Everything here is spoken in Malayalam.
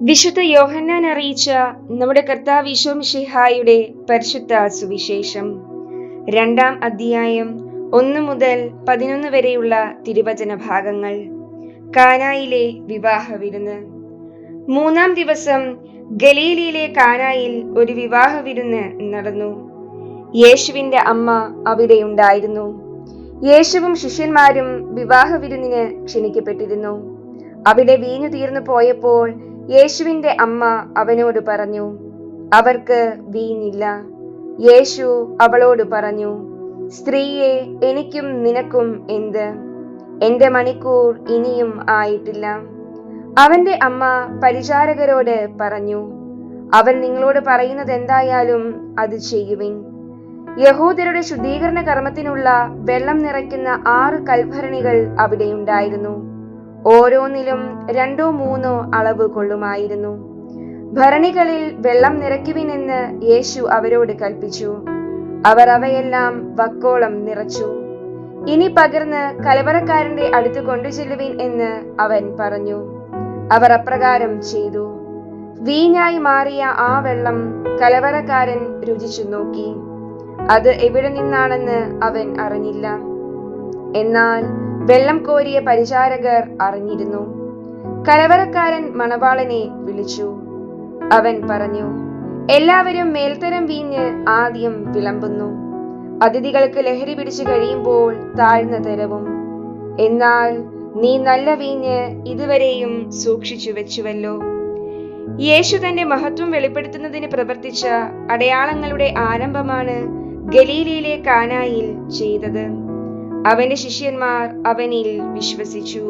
വിശുദ്ധ യോഹന്നാൻ അറിയിച്ച നമ്മുടെ കർത്താവ് ഈശോമിഷിഹായുടെ പരിശുദ്ധ സുവിശേഷം. രണ്ടാം അധ്യായം ഒന്ന് മുതൽ പതിനൊന്ന് വരെയുള്ള തിരുവചന ഭാഗങ്ങൾ. കാനായിലെ വിവാഹ വിരുന്ന്. മൂന്നാം ദിവസം ഗലീലിയിലെ കാനായിൽ ഒരു വിവാഹ വിരുന്ന് നടന്നു. യേശുവിന്റെ അമ്മ അവിടെ ഉണ്ടായിരുന്നു. യേശുവും ശിഷ്യന്മാരും വിവാഹ വിരുന്നിന് ക്ഷണിക്കപ്പെട്ടിരുന്നു. അവിടെ വീഞ്ഞു തീർന്നു പോയപ്പോൾ യേശുവിന്റെ അമ്മ അവനോട് പറഞ്ഞു അവർക്ക് വീഞ്ഞില്ല. യേശു അവളോട് പറഞ്ഞു സ്ത്രീയെ എനിക്കും നിനക്കും എന്ത്? എന്റെ മണിക്കൂർ ഇനിയും ആയിട്ടില്ല. അവന്റെ അമ്മ പരിചാരകരോട് പറഞ്ഞു അവൻ നിങ്ങളോട് പറയുന്നത് എന്തായാലും അത് ചെയ്യുവിൻ. യഹൂദരുടെ ശുദ്ധീകരണ കർമ്മത്തിനുള്ള വെള്ളം നിറയ്ക്കുന്ന ആറ് കൽഭരണികൾ അവിടെയുണ്ടായിരുന്നു ഓരോന്നിലും രണ്ടോ മൂന്നോ അളവ് കൊള്ളുമായിരുന്നു. ഭരണികളിൽ വെള്ളം നിറയ്ക്കുവിനെന്ന് യേശു അവരോട് കൽപ്പിച്ചു. അവർ അവയെല്ലാം വക്കോളം നിറച്ചു. ഇനി പകർന്ന് കലവറക്കാരന്റെ അടുത്ത് കൊണ്ടുചെല്ലുവിൻ എന്ന് അവൻ പറഞ്ഞു. അവർ അപ്രകാരം ചെയ്തു. വീഞ്ഞായി മാറിയ ആ വെള്ളം കലവറക്കാരൻ രുചിച്ചു നോക്കി. അത് എവിടെ നിന്നാണെന്ന് അവൻ അറിഞ്ഞില്ല. എന്നാൽ വെള്ളം കോരിയ പരിചാരകർ അറിഞ്ഞിരുന്നു. കലവറക്കാരൻ മണവാളനെ വിളിച്ചു. അവൻ പറഞ്ഞു എല്ലാവരും മേൽത്തരം വീഞ്ഞ് ആദ്യം വിളമ്പുന്നു. അതിഥികൾക്ക് ലഹരി പിടിച്ചു കഴിയുമ്പോൾ താഴ്ന്ന തരവും. എന്നാൽ നീ നല്ല വീഞ്ഞ് ഇതുവരെയും സൂക്ഷിച്ചു വെച്ചുവല്ലോ. യേശു തന്റെ മഹത്വം വെളിപ്പെടുത്തുന്നതിന് പ്രവർത്തിച്ച അടയാളങ്ങളുടെ ആരംഭമാണ് ഗലീലയിലെ കാനായിൽ ചെയ്തത്. അവന്റെ ശിഷ്യന്മാർ അവനിൽ വിശ്വസിച്ചു.